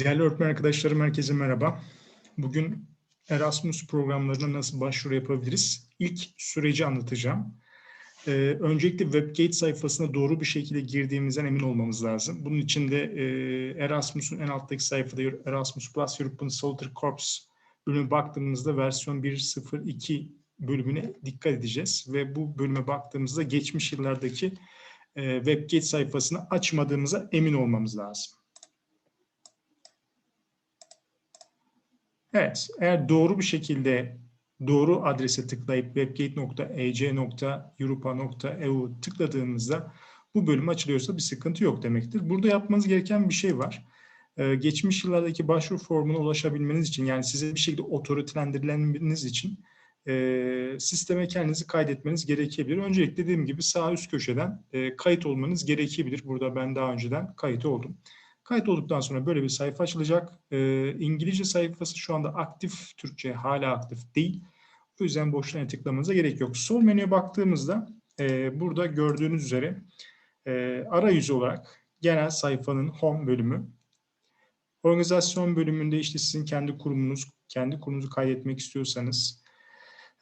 Değerli öğretmen arkadaşlarım, herkese merhaba. Bugün Erasmus programlarına nasıl başvuru yapabiliriz? İlk süreci anlatacağım. Ee, öncelikle WebGate sayfasına doğru bir şekilde girdiğimizden emin olmamız lazım. Bunun için de e, Erasmus'un en alttaki sayfada Erasmus Plus European Soldier Corps bölümüne baktığımızda versiyon 1.02 bölümüne dikkat edeceğiz. Ve bu bölüme baktığımızda geçmiş yıllardaki e, WebGate sayfasını açmadığımıza emin olmamız lazım. Evet, eğer doğru bir şekilde doğru adrese tıklayıp webgate.ec.europa.eu tıkladığınızda bu bölüm açılıyorsa bir sıkıntı yok demektir. Burada yapmanız gereken bir şey var. Ee, geçmiş yıllardaki başvuru formuna ulaşabilmeniz için yani size bir şekilde otoritelendirilmeniz için e, sisteme kendinizi kaydetmeniz gerekebilir. Öncelikle dediğim gibi sağ üst köşeden e, kayıt olmanız gerekebilir. Burada ben daha önceden kayıt oldum. Kayıt olduktan sonra böyle bir sayfa açılacak. Ee, İngilizce sayfası şu anda aktif, Türkçe hala aktif değil. O yüzden boşuna tıklamanıza gerek yok. Sol menüye baktığımızda e, burada gördüğünüz üzere e, arayüzü olarak genel sayfanın home bölümü. Organizasyon bölümünde işte sizin kendi kurumunuz, kendi kurumunuzu kaydetmek istiyorsanız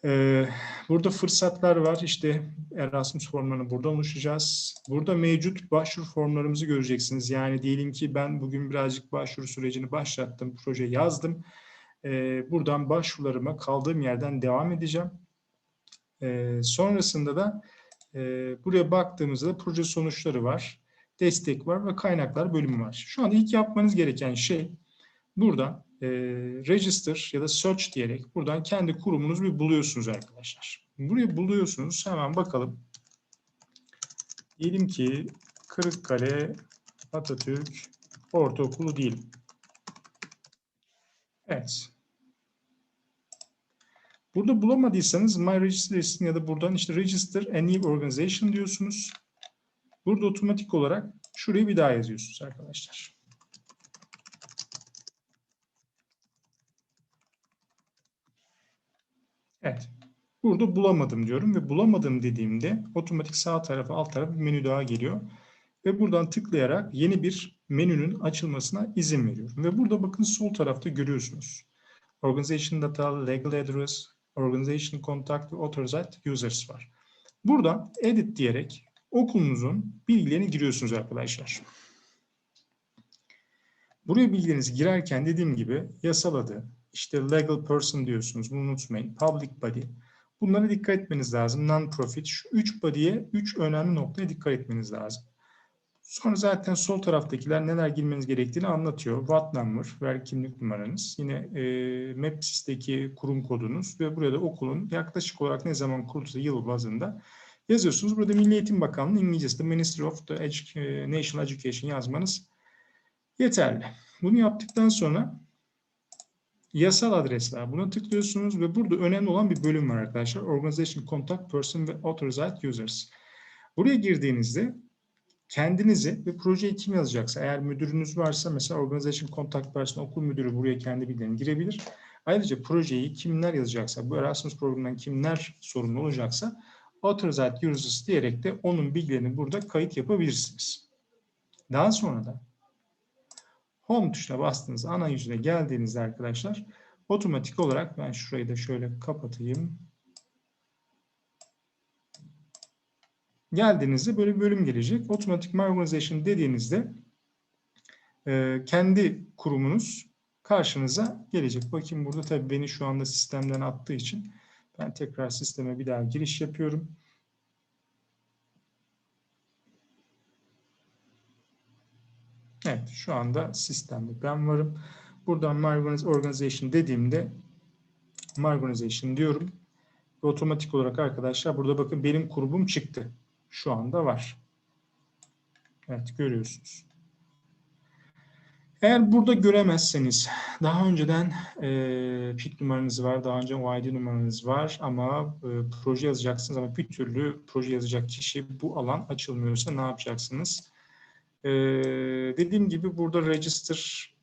ee, burada fırsatlar var. İşte Erasmus formlarını buradan oluşacağız. Burada mevcut başvuru formlarımızı göreceksiniz. Yani diyelim ki ben bugün birazcık başvuru sürecini başlattım, proje yazdım. Ee, buradan başvurularıma kaldığım yerden devam edeceğim. Ee, sonrasında da e, buraya baktığımızda proje sonuçları var, destek var ve kaynaklar bölümü var. Şu anda ilk yapmanız gereken şey burada e, register ya da search diyerek buradan kendi kurumunuzu bir buluyorsunuz arkadaşlar. Burayı buluyorsunuz. Hemen bakalım. Diyelim ki Kırıkkale Atatürk Ortaokulu diyelim. Evet. Burada bulamadıysanız My Register ya da buradan işte Register a New Organization diyorsunuz. Burada otomatik olarak şurayı bir daha yazıyorsunuz arkadaşlar. Evet. Burada bulamadım diyorum ve bulamadım dediğimde otomatik sağ tarafa alt tarafa bir menü daha geliyor. Ve buradan tıklayarak yeni bir menünün açılmasına izin veriyorum. Ve burada bakın sol tarafta görüyorsunuz. Organization Data, Legal Address, Organization Contact ve Authorized Users var. Buradan Edit diyerek okulunuzun bilgilerini giriyorsunuz arkadaşlar. Buraya bilgilerinizi girerken dediğim gibi yasal adı, işte legal person diyorsunuz. Bunu unutmayın. Public body. Bunlara dikkat etmeniz lazım. Non-profit. Şu üç body'ye üç önemli noktaya dikkat etmeniz lazım. Sonra zaten sol taraftakiler neler girmeniz gerektiğini anlatıyor. What number, ver kimlik numaranız. Yine e, MAPSIS'teki kurum kodunuz ve burada okulun yaklaşık olarak ne zaman kurulduğu yıl bazında yazıyorsunuz. Burada Milli Eğitim Bakanlığı İngilizcesi Ministry of the Edu National Education yazmanız yeterli. Bunu yaptıktan sonra yasal adresler. Buna tıklıyorsunuz ve burada önemli olan bir bölüm var arkadaşlar. Organization Contact Person ve Authorized Users. Buraya girdiğinizde kendinizi ve projeyi kim yazacaksa, eğer müdürünüz varsa mesela Organization Contact Person, okul müdürü buraya kendi bilgilerini girebilir. Ayrıca projeyi kimler yazacaksa, bu Erasmus programından kimler sorumlu olacaksa Authorized Users diyerek de onun bilgilerini burada kayıt yapabilirsiniz. Daha sonra da Home tuşuna bastığınız ana yüzüne geldiğinizde arkadaşlar otomatik olarak ben şurayı da şöyle kapatayım. Geldiğinizde böyle bir bölüm gelecek. Otomatik Organization dediğinizde e, kendi kurumunuz karşınıza gelecek. Bakayım burada tabii beni şu anda sistemden attığı için ben tekrar sisteme bir daha giriş yapıyorum. Evet, şu anda sistemde ben varım. Buradan My Organization dediğimde My Organization diyorum. Ve otomatik olarak arkadaşlar burada bakın benim grubum çıktı. Şu anda var. Evet, görüyorsunuz. Eğer burada göremezseniz, daha önceden e, PIK numaranız var, daha önce OID numaranız var ama e, proje yazacaksınız ama bir türlü proje yazacak kişi bu alan açılmıyorsa ne yapacaksınız? Ee, dediğim gibi burada register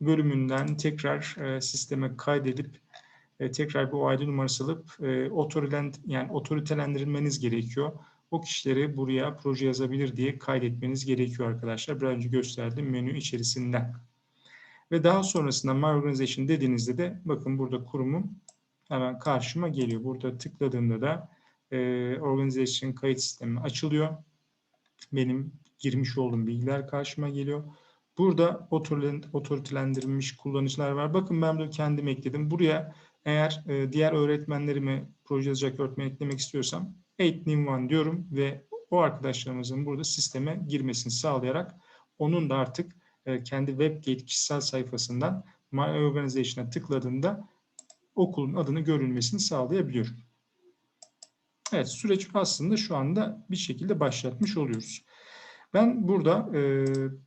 bölümünden tekrar e, sisteme kaydedip e, tekrar bu ID numarası alıp e, otoriten, yani otoritelendirilmeniz gerekiyor. O kişileri buraya proje yazabilir diye kaydetmeniz gerekiyor arkadaşlar. Biraz önce gösterdiğim menü içerisinden. Ve daha sonrasında My Organization dediğinizde de bakın burada kurumum hemen karşıma geliyor. Burada tıkladığımda da e, Organization kayıt sistemi açılıyor. Benim girmiş olduğum bilgiler karşıma geliyor. Burada otoritelendirilmiş kullanıcılar var. Bakın ben bunu kendim ekledim. Buraya eğer e, diğer öğretmenlerimi proje yazacak öğretmen eklemek istiyorsam 8 new one diyorum ve o arkadaşlarımızın burada sisteme girmesini sağlayarak onun da artık e, kendi WebGate kişisel sayfasından My Organization'a tıkladığında okulun adını görülmesini sağlayabiliyorum. Evet süreç aslında şu anda bir şekilde başlatmış oluyoruz. Ben burada e,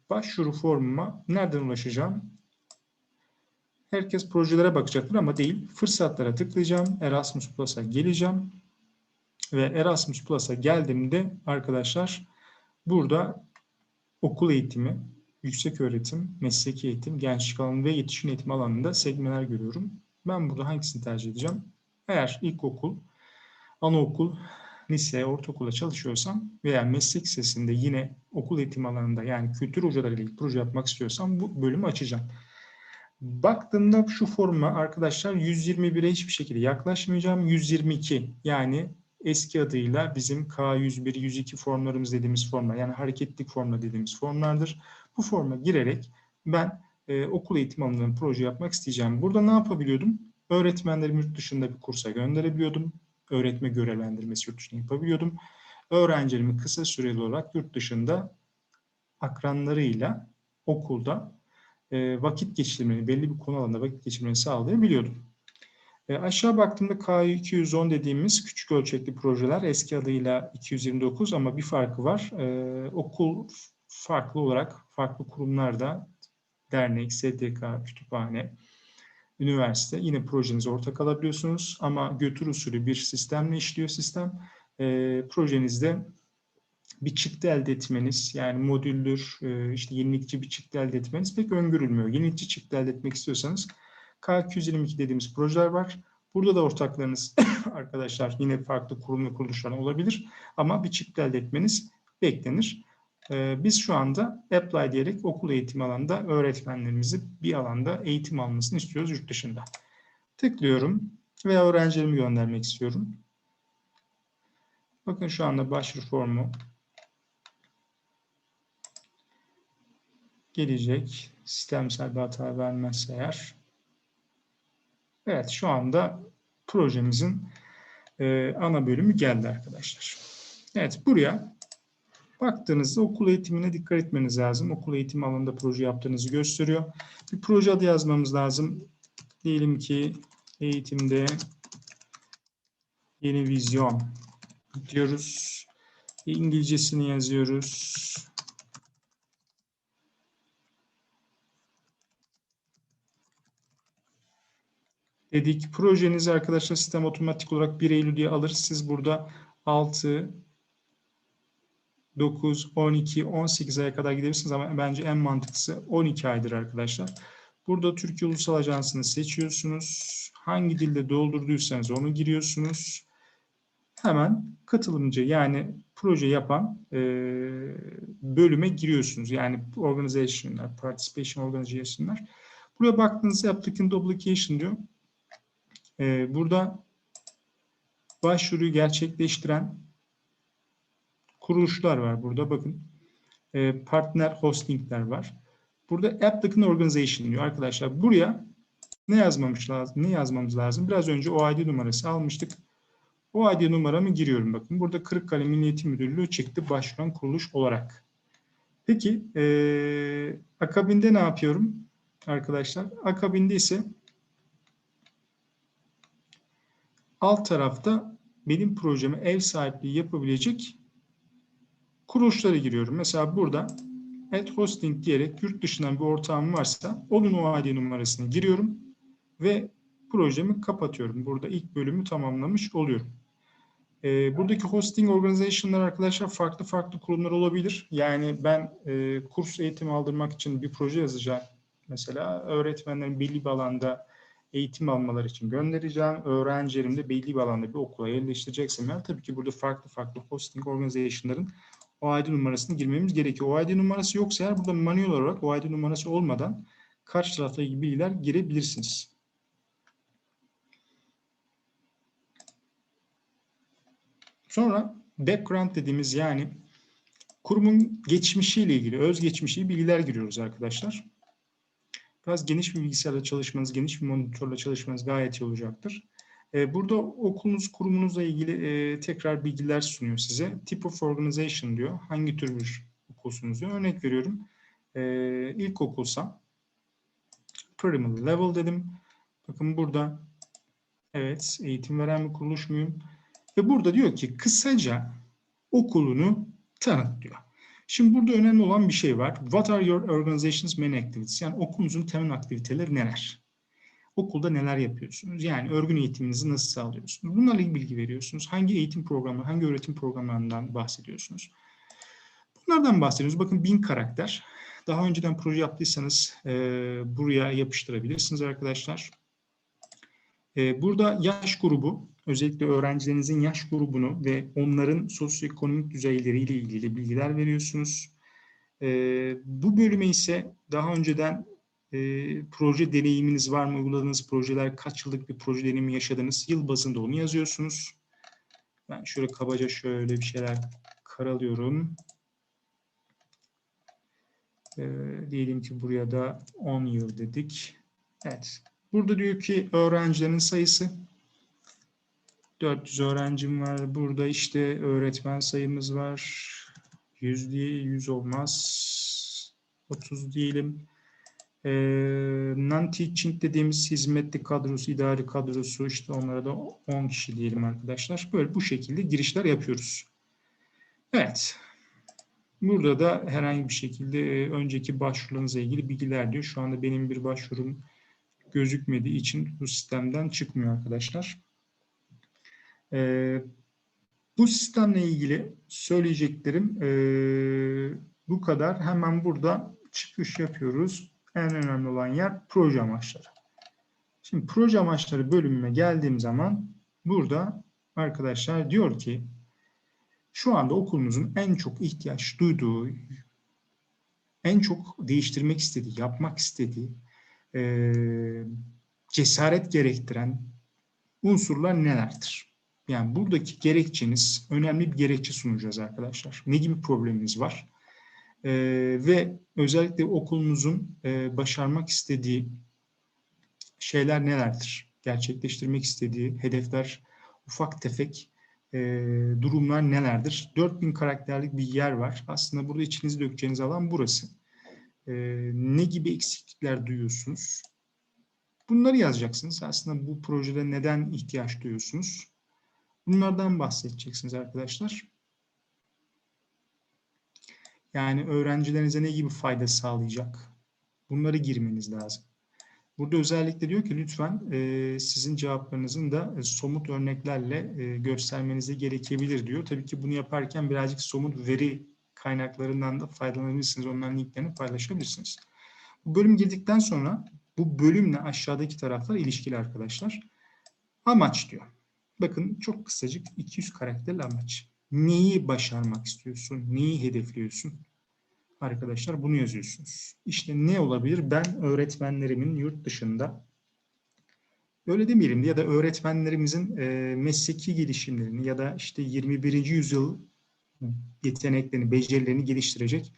başvuru formuma nereden ulaşacağım? Herkes projelere bakacaktır ama değil. Fırsatlara tıklayacağım. Erasmus Plus'a geleceğim. Ve Erasmus Plus'a geldiğimde arkadaşlar burada okul eğitimi, yüksek öğretim, mesleki eğitim, gençlik alanı ve yetişkin eğitim alanında segmentler görüyorum. Ben burada hangisini tercih edeceğim? Eğer ilkokul, anaokul, lise, ortaokula çalışıyorsam veya meslek sesinde yine okul eğitim alanında yani kültür hocalarıyla ilgili proje yapmak istiyorsam bu bölümü açacağım. Baktığımda şu forma arkadaşlar 121'e hiçbir şekilde yaklaşmayacağım. 122 yani eski adıyla bizim K101, 102 formlarımız dediğimiz formlar yani hareketlik formla dediğimiz formlardır. Bu forma girerek ben e, okul eğitim alanında proje yapmak isteyeceğim. Burada ne yapabiliyordum? Öğretmenlerimi yurt dışında bir kursa gönderebiliyordum. Öğretme görevlendirmesi yurt dışında yapabiliyordum. Öğrencilerimi kısa süreli olarak yurt dışında akranlarıyla okulda e, vakit geçirmeni, belli bir konu alanında vakit geçirmeni sağlayabiliyordum. E, aşağı baktığımda K210 dediğimiz küçük ölçekli projeler eski adıyla 229 ama bir farkı var. E, okul farklı olarak farklı kurumlarda dernek, SDK, kütüphane, üniversite yine projenize ortak alabiliyorsunuz ama götür usulü bir sistemle işliyor sistem. E, projenizde bir çıktı elde etmeniz yani modüldür, e, işte yenilikçi bir çıktı elde etmeniz pek öngörülmüyor. Yenilikçi çıktı elde etmek istiyorsanız K222 dediğimiz projeler var. Burada da ortaklarınız arkadaşlar yine farklı kurum ve kuruluşlar olabilir ama bir çıktı elde etmeniz beklenir. Ee, biz şu anda apply diyerek okul eğitimi alanında öğretmenlerimizi bir alanda eğitim almasını istiyoruz yurt dışında. Tıklıyorum ve öğrencilerimi göndermek istiyorum. Bakın şu anda başvuru formu gelecek. Sistemsel bir hata vermezse eğer. Evet şu anda projemizin e, ana bölümü geldi arkadaşlar. Evet buraya baktığınızda okul eğitimine dikkat etmeniz lazım. Okul eğitimi alanında proje yaptığınızı gösteriyor. Bir proje adı yazmamız lazım. Diyelim ki eğitimde yeni vizyon diyoruz. İngilizcesini yazıyoruz. dedik. Projenizi arkadaşlar sistem otomatik olarak 1 Eylül diye alır. Siz burada 6, 9, 12, 18 aya kadar gidebilirsiniz ama bence en mantıklısı 12 aydır arkadaşlar. Burada Türkiye Ulusal Ajansı'nı seçiyorsunuz. Hangi dilde doldurduysanız onu giriyorsunuz. Hemen katılımcı yani proje yapan e, bölüme giriyorsunuz. Yani organization'lar, participation organization'lar. Buraya baktığınızda applicant obligation diyor. Ee, burada başvuruyu gerçekleştiren kuruluşlar var burada bakın. Ee, partner hostingler var. Burada applicant organization diyor arkadaşlar. Buraya ne yazmamış lazım? Ne yazmamız lazım? Biraz önce OID numarası almıştık. OID numaramı giriyorum bakın. Burada Kırıkkale Milli Eğitim Müdürlüğü çıktı başvuran kuruluş olarak. Peki ee, akabinde ne yapıyorum arkadaşlar? Akabinde ise alt tarafta benim projeme ev sahipliği yapabilecek kuruluşlara giriyorum. Mesela burada add hosting diyerek yurt dışından bir ortağım varsa onun OID numarasını giriyorum ve projemi kapatıyorum. Burada ilk bölümü tamamlamış oluyorum. E, buradaki hosting organization'lar arkadaşlar farklı farklı kurumlar olabilir. Yani ben e, kurs eğitimi aldırmak için bir proje yazacağım. Mesela öğretmenlerin belli bir alanda eğitim almaları için göndereceğim. Öğrencilerim de belli bir alanda bir okula yerleştireceksem yani tabii ki burada farklı farklı hosting organization'ların OID numarasını girmemiz gerekiyor. OID numarası yoksa eğer burada manuel olarak OID numarası olmadan karşı tarafta ilgili bilgiler girebilirsiniz. Sonra background dediğimiz yani kurumun geçmişiyle ilgili, özgeçmişi bilgiler giriyoruz arkadaşlar. Biraz geniş bir bilgisayarla çalışmanız, geniş bir monitörle çalışmanız gayet iyi olacaktır. Ee, burada okulunuz, kurumunuzla ilgili e, tekrar bilgiler sunuyor size. Tip of organization diyor. Hangi tür bir okulsunuz diyor. Örnek veriyorum. Ee, ilkokulsam primary level dedim. Bakın burada evet eğitim veren bir kuruluş muyum? Ve burada diyor ki kısaca okulunu tanıt diyor. Şimdi burada önemli olan bir şey var. What are your organization's main activities? Yani okulunuzun temel aktiviteleri neler? Okulda neler yapıyorsunuz? Yani örgün eğitiminizi nasıl sağlıyorsunuz? Bunlarla ilgili bilgi veriyorsunuz. Hangi eğitim programı, hangi öğretim programlarından bahsediyorsunuz? Bunlardan bahsediyoruz. Bakın bin karakter. Daha önceden proje yaptıysanız e, buraya yapıştırabilirsiniz arkadaşlar. E, burada yaş grubu, özellikle öğrencilerinizin yaş grubunu ve onların sosyoekonomik düzeyleriyle ilgili bilgiler veriyorsunuz. E, bu bölüme ise daha önceden e, proje deneyiminiz var mı? Uyguladığınız projeler kaç yıllık bir proje deneyimi yaşadınız? Yıl bazında onu yazıyorsunuz. Ben şöyle kabaca şöyle bir şeyler karalıyorum. E, diyelim ki buraya da 10 yıl dedik. Evet. Burada diyor ki öğrencilerin sayısı 400 öğrencim var. Burada işte öğretmen sayımız var. 100 diye 100 olmaz. 30 diyelim. Ee, non-teaching dediğimiz hizmetli kadrosu, idari kadrosu işte onlara da 10 kişi diyelim arkadaşlar. Böyle bu şekilde girişler yapıyoruz. Evet. Burada da herhangi bir şekilde önceki başvurularınızla ilgili bilgiler diyor. Şu anda benim bir başvurum gözükmediği için bu sistemden çıkmıyor arkadaşlar. Ee, bu sistemle ilgili söyleyeceklerim e, bu kadar. Hemen burada çıkış yapıyoruz. En önemli olan yer proje amaçları. Şimdi proje amaçları bölümüne geldiğim zaman burada arkadaşlar diyor ki şu anda okulunuzun en çok ihtiyaç duyduğu, en çok değiştirmek istediği, yapmak istediği, e, cesaret gerektiren unsurlar nelerdir? Yani buradaki gerekçeniz, önemli bir gerekçe sunacağız arkadaşlar. Ne gibi probleminiz var? E, ve özellikle okulunuzun e, başarmak istediği şeyler nelerdir? Gerçekleştirmek istediği hedefler, ufak tefek e, durumlar nelerdir? 4000 karakterlik bir yer var. Aslında burada içinizi dökeceğiniz alan burası. E, ne gibi eksiklikler duyuyorsunuz? Bunları yazacaksınız. Aslında bu projede neden ihtiyaç duyuyorsunuz? Bunlardan bahsedeceksiniz arkadaşlar. Yani öğrencilerinize ne gibi fayda sağlayacak? Bunları girmeniz lazım. Burada özellikle diyor ki lütfen e, sizin cevaplarınızın da e, somut örneklerle e, göstermenize gerekebilir diyor. Tabii ki bunu yaparken birazcık somut veri kaynaklarından da faydalanabilirsiniz. Onların linklerini paylaşabilirsiniz. Bu bölüm girdikten sonra bu bölümle aşağıdaki taraflar ilişkili arkadaşlar. Amaç diyor. Bakın çok kısacık 200 karakterli amaç. Neyi başarmak istiyorsun? Neyi hedefliyorsun? Arkadaşlar bunu yazıyorsunuz. İşte ne olabilir? Ben öğretmenlerimin yurt dışında öyle demeyelim ya da öğretmenlerimizin e, mesleki gelişimlerini ya da işte 21. yüzyıl yeteneklerini, becerilerini geliştirecek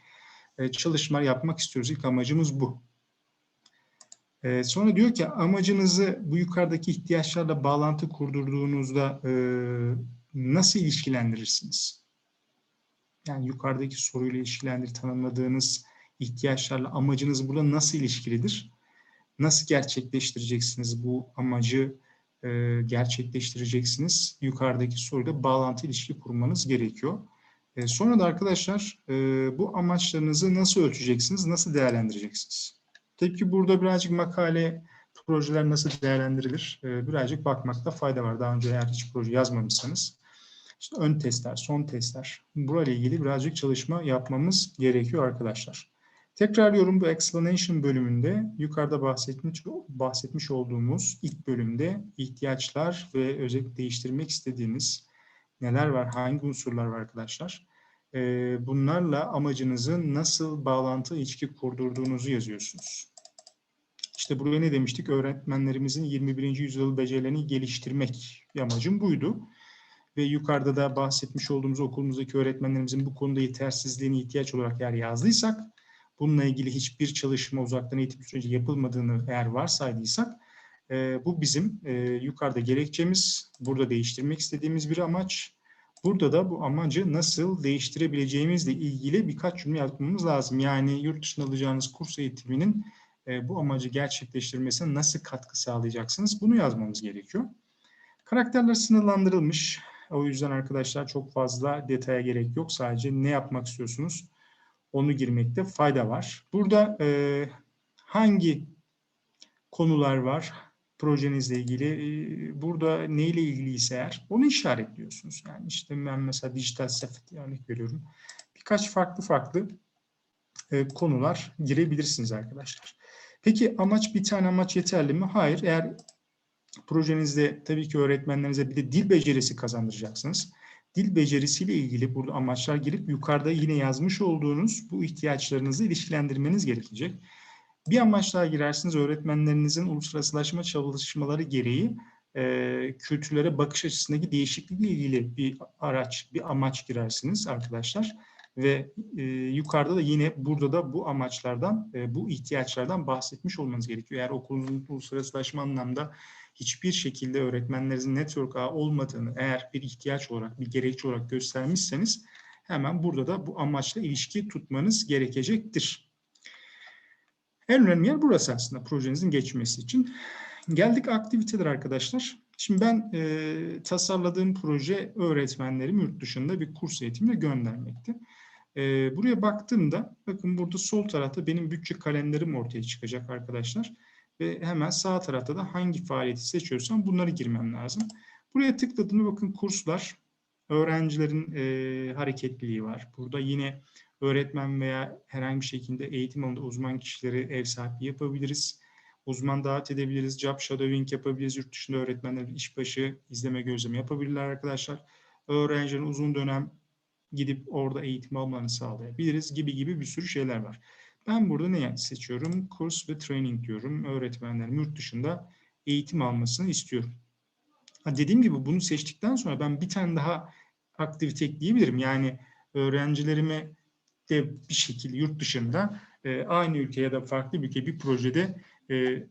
e, çalışmalar yapmak istiyoruz. İlk amacımız bu. E, sonra diyor ki amacınızı bu yukarıdaki ihtiyaçlarla bağlantı kurdurduğunuzda e, nasıl ilişkilendirirsiniz? Yani yukarıdaki soruyla ilişkilendir tanımladığınız ihtiyaçlarla amacınız burada nasıl ilişkilidir? Nasıl gerçekleştireceksiniz bu amacı e, gerçekleştireceksiniz? Yukarıdaki soruyla bağlantı ilişki kurmanız gerekiyor. E, sonra da arkadaşlar e, bu amaçlarınızı nasıl ölçeceksiniz, nasıl değerlendireceksiniz? Tabii ki burada birazcık makale, projeler nasıl değerlendirilir? E, birazcık bakmakta fayda var. Daha önce eğer hiç proje yazmamışsanız. İşte ön testler, son testler. Burayla ilgili birazcık çalışma yapmamız gerekiyor arkadaşlar. Tekrarlıyorum bu explanation bölümünde yukarıda bahsetmiş, bahsetmiş olduğumuz ilk bölümde ihtiyaçlar ve özellikle değiştirmek istediğiniz neler var, hangi unsurlar var arkadaşlar? Bunlarla amacınızın nasıl bağlantı ilişki kurdurduğunuzu yazıyorsunuz. İşte buraya ne demiştik? Öğretmenlerimizin 21. yüzyıl becerilerini geliştirmek amacım buydu. Ve yukarıda da bahsetmiş olduğumuz okulumuzdaki öğretmenlerimizin bu konuda yetersizliğini ihtiyaç olarak eğer yazdıysak, bununla ilgili hiçbir çalışma uzaktan eğitim süreci yapılmadığını eğer varsaydıysak, e, bu bizim e, yukarıda gerekçemiz, burada değiştirmek istediğimiz bir amaç. Burada da bu amacı nasıl değiştirebileceğimizle ilgili birkaç cümle yapmamız lazım. Yani yurt dışında alacağınız kurs eğitiminin e, bu amacı gerçekleştirmesine nasıl katkı sağlayacaksınız? Bunu yazmamız gerekiyor. Karakterler sınırlandırılmış. O yüzden arkadaşlar çok fazla detaya gerek yok. Sadece ne yapmak istiyorsunuz onu girmekte fayda var. Burada e, hangi konular var projenizle ilgili? E, burada neyle ilgiliyse eğer onu işaretliyorsunuz. Yani işte ben mesela dijital sepet örnek veriyorum. Birkaç farklı farklı e, konular girebilirsiniz arkadaşlar. Peki amaç bir tane amaç yeterli mi? Hayır. Eğer projenizde tabii ki öğretmenlerinize bir de dil becerisi kazandıracaksınız. Dil becerisiyle ilgili burada amaçlar girip yukarıda yine yazmış olduğunuz bu ihtiyaçlarınızı ilişkilendirmeniz gerekecek. Bir amaç daha girersiniz öğretmenlerinizin uluslararasılaşma çalışmaları gereği e, kültürlere bakış açısındaki değişiklikle ilgili bir araç, bir amaç girersiniz arkadaşlar. Ve e, yukarıda da yine burada da bu amaçlardan, e, bu ihtiyaçlardan bahsetmiş olmanız gerekiyor. Eğer okulunuzun uluslararasılaşma anlamda hiçbir şekilde öğretmenlerinizin network ağı olmadığını eğer bir ihtiyaç olarak, bir gerekçe olarak göstermişseniz hemen burada da bu amaçla ilişki tutmanız gerekecektir. En önemli yer burası aslında projenizin geçmesi için. Geldik aktiviteler arkadaşlar. Şimdi ben e, tasarladığım proje öğretmenlerim yurt dışında bir kurs eğitimine göndermekti. E, buraya baktığımda bakın burada sol tarafta benim bütçe kalemlerim ortaya çıkacak arkadaşlar. Ve hemen sağ tarafta da hangi faaliyeti seçiyorsam bunları girmem lazım. Buraya tıkladığımda bakın kurslar, öğrencilerin e, hareketliliği var. Burada yine öğretmen veya herhangi bir şekilde eğitim alanında uzman kişileri ev sahipliği yapabiliriz. Uzman davet edebiliriz, job shadowing yapabiliriz. Yurt dışında öğretmenler işbaşı izleme gözlemi yapabilirler arkadaşlar. Öğrencilerin uzun dönem gidip orada eğitim almalarını sağlayabiliriz gibi gibi bir sürü şeyler var. Ben burada ne seçiyorum? Kurs ve training diyorum. Öğretmenlerim yurt dışında eğitim almasını istiyorum. Ha dediğim gibi bunu seçtikten sonra ben bir tane daha aktivite ekleyebilirim. Yani öğrencilerime de bir şekilde yurt dışında e, aynı ülke ya da farklı bir ülke bir projede e,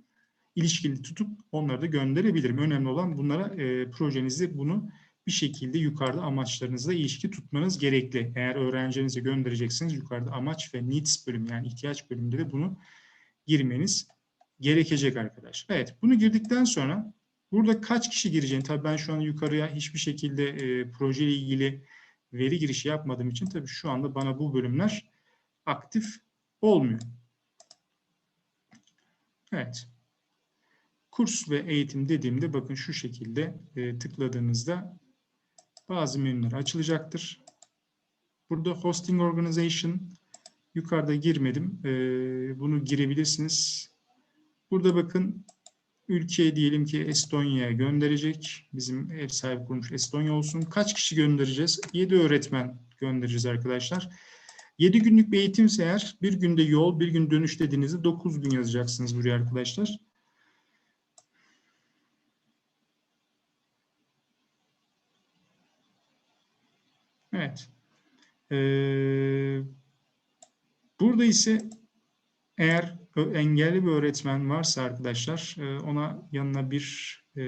ilişkili tutup onları da gönderebilirim. Önemli olan bunlara e, projenizi bunu bir şekilde yukarıda amaçlarınızla ilişki tutmanız gerekli. Eğer öğrencinize göndereceksiniz yukarıda amaç ve needs bölüm yani ihtiyaç bölümünde de bunu girmeniz gerekecek arkadaşlar. Evet bunu girdikten sonra burada kaç kişi gireceğini tabii ben şu an yukarıya hiçbir şekilde e, proje ile ilgili veri girişi yapmadığım için tabii şu anda bana bu bölümler aktif olmuyor. Evet. Kurs ve eğitim dediğimde bakın şu şekilde e, tıkladığınızda bazı menüler açılacaktır. Burada Hosting Organization yukarıda girmedim. E, bunu girebilirsiniz. Burada bakın ülkeye diyelim ki Estonya'ya gönderecek. Bizim ev sahibi kurmuş Estonya olsun. Kaç kişi göndereceğiz? 7 öğretmen göndereceğiz arkadaşlar. 7 günlük bir eğitimse eğer bir günde yol, bir gün dönüş dediğinizde 9 gün yazacaksınız buraya arkadaşlar. Evet. Ee, burada ise eğer engelli bir öğretmen varsa arkadaşlar e, ona yanına bir e,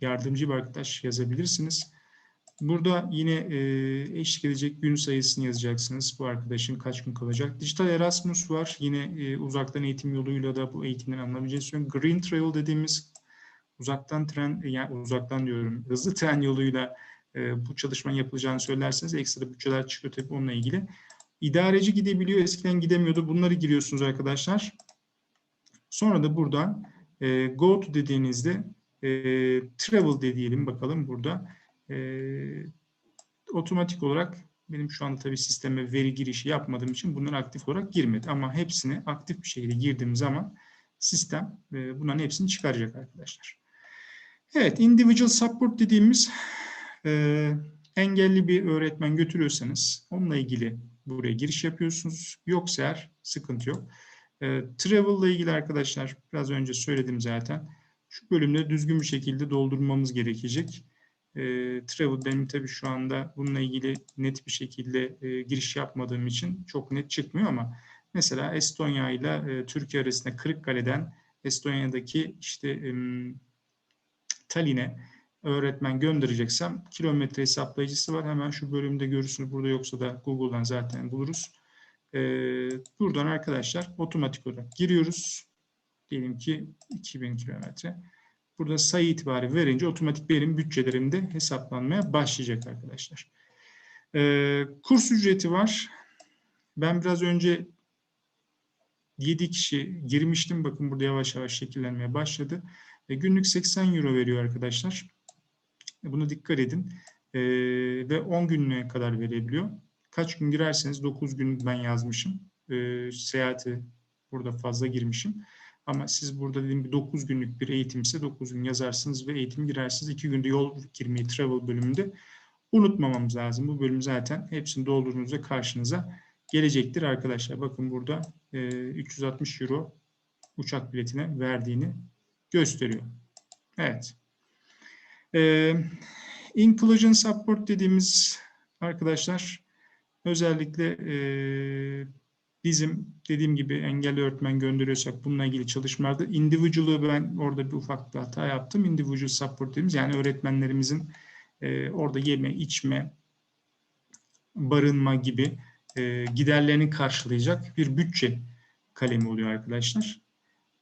yardımcı bir arkadaş yazabilirsiniz. Burada yine e, eşlik edecek gün sayısını yazacaksınız. Bu arkadaşın kaç gün kalacak. Dijital Erasmus var. Yine uzaktan eğitim yoluyla da bu eğitimden alınabileceğini söylüyorum. Green Trail dediğimiz uzaktan tren, yani uzaktan diyorum hızlı tren yoluyla bu çalışmanın yapılacağını söylerseniz ekstra bütçeler çıkıyor tabii onunla ilgili. İdareci gidebiliyor, eskiden gidemiyordu. Bunları giriyorsunuz arkadaşlar. Sonra da buradan e, go to dediğinizde e, travel de diyelim bakalım burada. E, otomatik olarak benim şu anda tabii sisteme veri girişi yapmadığım için bunlar aktif olarak girmedi. Ama hepsini aktif bir şekilde girdiğim zaman sistem e, bunların hepsini çıkaracak arkadaşlar. Evet, individual support dediğimiz e, engelli bir öğretmen götürüyorsanız onunla ilgili buraya giriş yapıyorsunuz. Yoksa eğer sıkıntı yok. E, travel ile ilgili arkadaşlar biraz önce söyledim zaten. Şu bölümleri düzgün bir şekilde doldurmamız gerekecek. E, travel benim tabii şu anda bununla ilgili net bir şekilde e, giriş yapmadığım için çok net çıkmıyor ama mesela Estonya ile e, Türkiye arasında Kırıkkale'den Estonya'daki işte e, Tallinn'e öğretmen göndereceksem kilometre hesaplayıcısı var. Hemen şu bölümde görürsünüz. Burada yoksa da Google'dan zaten buluruz. Ee, buradan arkadaşlar otomatik olarak giriyoruz. Diyelim ki 2000 kilometre. Burada sayı itibarı verince otomatik benim bütçelerimde hesaplanmaya başlayacak arkadaşlar. Ee, kurs ücreti var. Ben biraz önce 7 kişi girmiştim. Bakın burada yavaş yavaş şekillenmeye başladı. E, günlük 80 euro veriyor arkadaşlar. E, buna dikkat edin. E, ve 10 günlüğe kadar verebiliyor. Kaç gün girerseniz 9 gün ben yazmışım. E, seyahati burada fazla girmişim. Ama siz burada dediğim gibi 9 günlük bir eğitimse 9 gün yazarsınız ve eğitim girersiniz. 2 günde yol girmeyi travel bölümünde unutmamamız lazım. Bu bölüm zaten hepsini doldurduğunuzda karşınıza gelecektir arkadaşlar. Bakın burada e, 360 euro uçak biletine verdiğini gösteriyor. Evet. Ee, inclusion support dediğimiz arkadaşlar özellikle e, bizim dediğim gibi engelli öğretmen gönderiyorsak bununla ilgili çalışmalarda individual'ı ben orada bir ufak bir hata yaptım. Individual support dediğimiz yani öğretmenlerimizin e, orada yeme, içme, barınma gibi e, giderlerini karşılayacak bir bütçe kalemi oluyor arkadaşlar.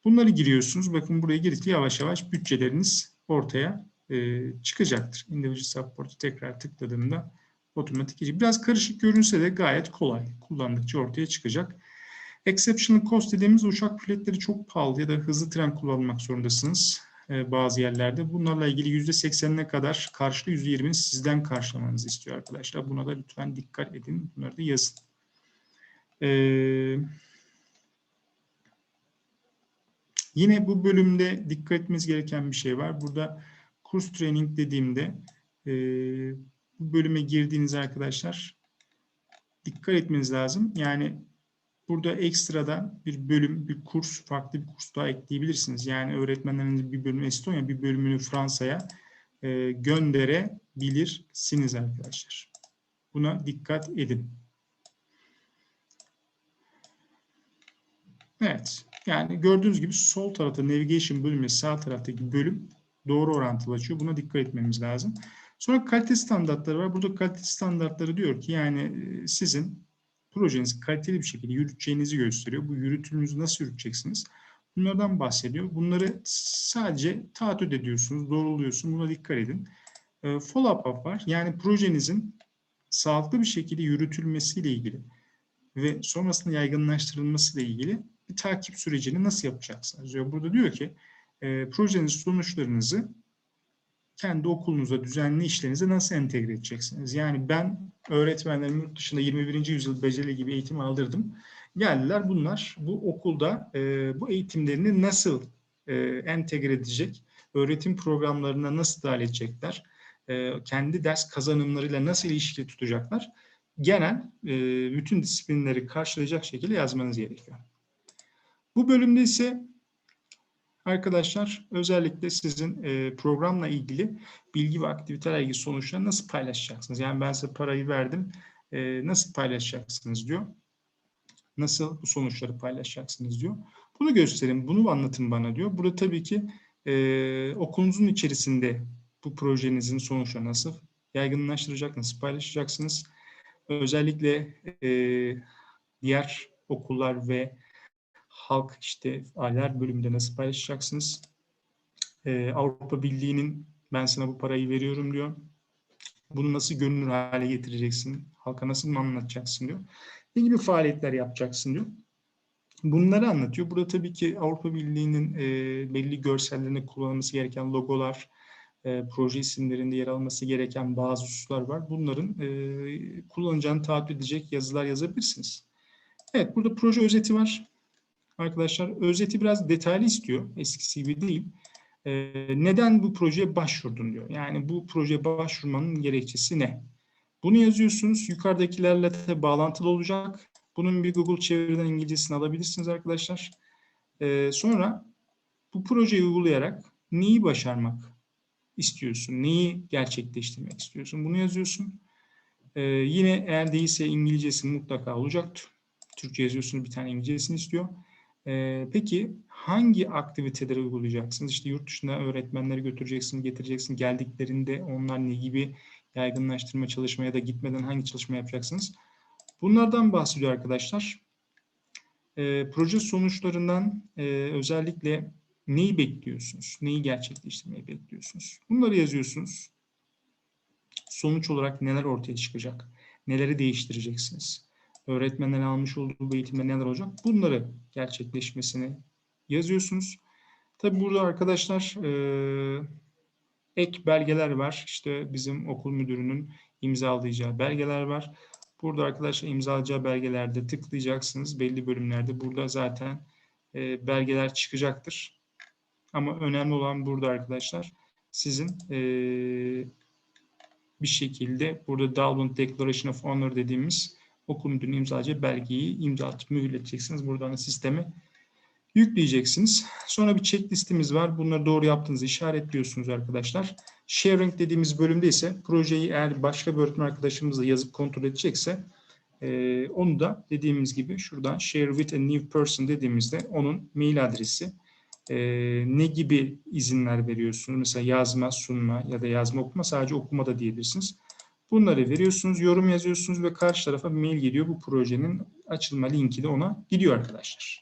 Bunları giriyorsunuz. Bakın buraya girdikçe yavaş yavaş bütçeleriniz ortaya e, çıkacaktır. Individual Support'u tekrar tıkladığımda otomatik geçecek. Biraz karışık görünse de gayet kolay. Kullandıkça ortaya çıkacak. Exceptional cost dediğimiz uçak biletleri çok pahalı ya da hızlı tren kullanmak zorundasınız e, bazı yerlerde. Bunlarla ilgili %80'ine kadar karşılığı %20'ni sizden karşılamanızı istiyor arkadaşlar. Buna da lütfen dikkat edin. Bunları da yazın. Eee Yine bu bölümde dikkat etmemiz gereken bir şey var. Burada kurs training dediğimde e, bu bölüme girdiğiniz arkadaşlar dikkat etmeniz lazım. Yani burada ekstradan bir bölüm, bir kurs, farklı bir kurs daha ekleyebilirsiniz. Yani öğretmenleriniz bir bölümü Estonya, bir bölümünü Fransa'ya e, gönderebilirsiniz arkadaşlar. Buna dikkat edin. Evet. Yani gördüğünüz gibi sol tarafta navigation bölümü sağ taraftaki bölüm doğru orantılı açıyor. Buna dikkat etmemiz lazım. Sonra kalite standartları var. Burada kalite standartları diyor ki yani e, sizin projenizi kaliteli bir şekilde yürüteceğinizi gösteriyor. Bu yürütümünüzü nasıl yürüteceksiniz? Bunlardan bahsediyor. Bunları sadece taahhüt ediyorsunuz, doğruluyorsunuz. Buna dikkat edin. E, follow-up var. Yani projenizin sağlıklı bir şekilde yürütülmesiyle ilgili ve sonrasında yaygınlaştırılması ile ilgili bir takip sürecini nasıl yapacaksınız diyor. Burada diyor ki e, projeniz sonuçlarınızı kendi okulunuza, düzenli işlerinize nasıl entegre edeceksiniz? Yani ben öğretmenlerim yurt dışında 21. yüzyıl beceri gibi eğitim aldırdım. Geldiler bunlar bu okulda e, bu eğitimlerini nasıl e, entegre edecek? Öğretim programlarına nasıl dahil edecekler? E, kendi ders kazanımlarıyla nasıl ilişkili tutacaklar? Genel e, bütün disiplinleri karşılayacak şekilde yazmanız gerekiyor. Bu bölümde ise arkadaşlar özellikle sizin e, programla ilgili bilgi ve aktiviteler ilgili sonuçları nasıl paylaşacaksınız? Yani ben size parayı verdim, e, nasıl paylaşacaksınız diyor. Nasıl bu sonuçları paylaşacaksınız diyor. Bunu gösterin, bunu anlatın bana diyor. Burada tabii ki e, okulunuzun içerisinde bu projenizin sonuçları nasıl yaygınlaştıracak, nasıl paylaşacaksınız? Özellikle e, diğer okullar ve halk işte aileler bölümünde nasıl paylaşacaksınız? Ee, Avrupa Birliği'nin ben sana bu parayı veriyorum diyor. Bunu nasıl görünür hale getireceksin? Halka nasıl mı anlatacaksın diyor. Ne gibi faaliyetler yapacaksın diyor. Bunları anlatıyor. Burada tabii ki Avrupa Birliği'nin e, belli görsellerinde kullanılması gereken logolar, e, proje isimlerinde yer alması gereken bazı hususlar var. Bunların e, kullanacağını taahhüt edecek yazılar yazabilirsiniz. Evet, burada proje özeti var. Arkadaşlar özeti biraz detaylı istiyor. Eskisi gibi değil. Ee, neden bu projeye başvurdun diyor. Yani bu projeye başvurmanın gerekçesi ne? Bunu yazıyorsunuz. Yukarıdakilerle de bağlantılı olacak. Bunun bir Google çeviriden İngilizcesini alabilirsiniz arkadaşlar. Ee, sonra bu projeyi uygulayarak neyi başarmak istiyorsun? Neyi gerçekleştirmek istiyorsun? Bunu yazıyorsun. Ee, yine eğer değilse İngilizcesi mutlaka olacak. Türkçe yazıyorsunuz bir tane İngilizcesini istiyor. Peki hangi aktiviteleri uygulayacaksınız? İşte yurt dışına öğretmenleri götüreceksin, getireceksin. Geldiklerinde onlar ne gibi yaygınlaştırma çalışmaya da gitmeden hangi çalışma yapacaksınız? Bunlardan bahsediyor arkadaşlar. Ee, proje sonuçlarından e, özellikle neyi bekliyorsunuz? Neyi gerçekleştirmeyi bekliyorsunuz? Bunları yazıyorsunuz. Sonuç olarak neler ortaya çıkacak? Neleri değiştireceksiniz? Öğretmenlerin almış olduğu bu eğitimde neler olacak? Bunları gerçekleşmesini yazıyorsunuz. Tabi burada arkadaşlar e, ek belgeler var. İşte bizim okul müdürünün imzalayacağı belgeler var. Burada arkadaşlar imzalayacağı belgelerde tıklayacaksınız. Belli bölümlerde burada zaten e, belgeler çıkacaktır. Ama önemli olan burada arkadaşlar sizin e, bir şekilde burada Download Declaration of Honor dediğimiz okul müdürünün imzalayacağı belgeyi imzalatıp mühürleteceksiniz. Buradan da sisteme yükleyeceksiniz. Sonra bir checklistimiz var. Bunları doğru yaptığınızı işaretliyorsunuz arkadaşlar. Sharing dediğimiz bölümde ise projeyi eğer başka bir öğretmen arkadaşımızla yazıp kontrol edecekse e, onu da dediğimiz gibi şuradan share with a new person dediğimizde onun mail adresi e, ne gibi izinler veriyorsunuz? Mesela yazma, sunma ya da yazma okuma sadece okuma da diyebilirsiniz. Bunları veriyorsunuz, yorum yazıyorsunuz ve karşı tarafa mail geliyor. Bu projenin açılma linki de ona gidiyor arkadaşlar.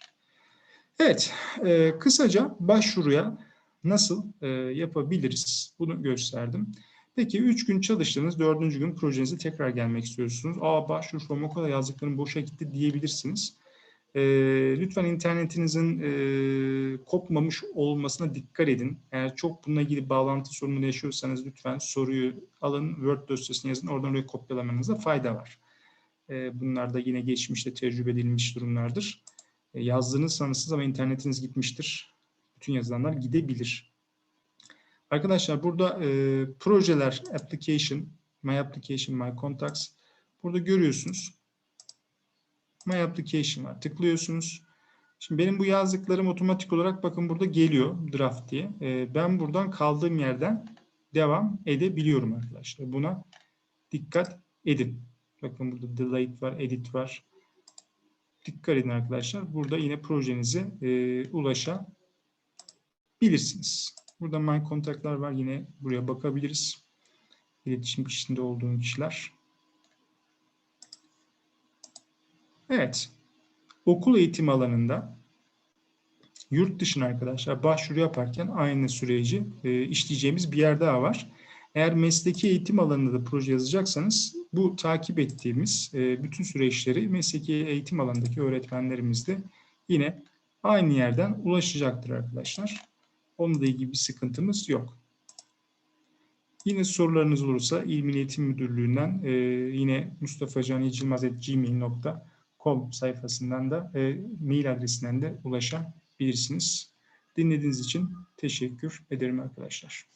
Evet, e, kısaca başvuruya nasıl e, yapabiliriz bunu gösterdim. Peki 3 gün çalıştınız, 4. gün projenize tekrar gelmek istiyorsunuz. Aa başvuru formu kadar yazdıklarım boşa gitti diyebilirsiniz. E, lütfen internetinizin e, kopmamış olmasına dikkat edin. Eğer çok bununla ilgili bağlantı sorunları yaşıyorsanız lütfen soruyu alın, Word dosyasını yazın, oradan oraya kopyalamanızda fayda var. E, bunlar da yine geçmişte tecrübe edilmiş durumlardır. E, yazdığınız sanırsınız ama internetiniz gitmiştir. Bütün yazılanlar gidebilir. Arkadaşlar burada e, projeler, application, my application, my contacts. Burada görüyorsunuz. My application var. Tıklıyorsunuz. Şimdi benim bu yazdıklarım otomatik olarak bakın burada geliyor draft diye. E, ben buradan kaldığım yerden devam edebiliyorum arkadaşlar. Buna dikkat edin. Bakın burada delete var, edit var. Dikkat edin arkadaşlar. Burada yine projenize e, ulaşabilirsiniz. Burada my kontaklar var. Yine buraya bakabiliriz. İletişim içinde olduğum kişiler. Evet. Okul eğitim alanında yurt dışına arkadaşlar başvuru yaparken aynı süreci e, işleyeceğimiz bir yer daha var. Eğer mesleki eğitim alanında da proje yazacaksanız bu takip ettiğimiz e, bütün süreçleri mesleki eğitim alanındaki öğretmenlerimiz de yine aynı yerden ulaşacaktır arkadaşlar. Onunla ilgili bir sıkıntımız yok. Yine sorularınız olursa İl Milli Eğitim Müdürlüğü'nden e, yine mustafacanyecilmaz.gmail.com sayfasından da e, mail adresinden de ulaşabilirsiniz. Dinlediğiniz için teşekkür ederim arkadaşlar.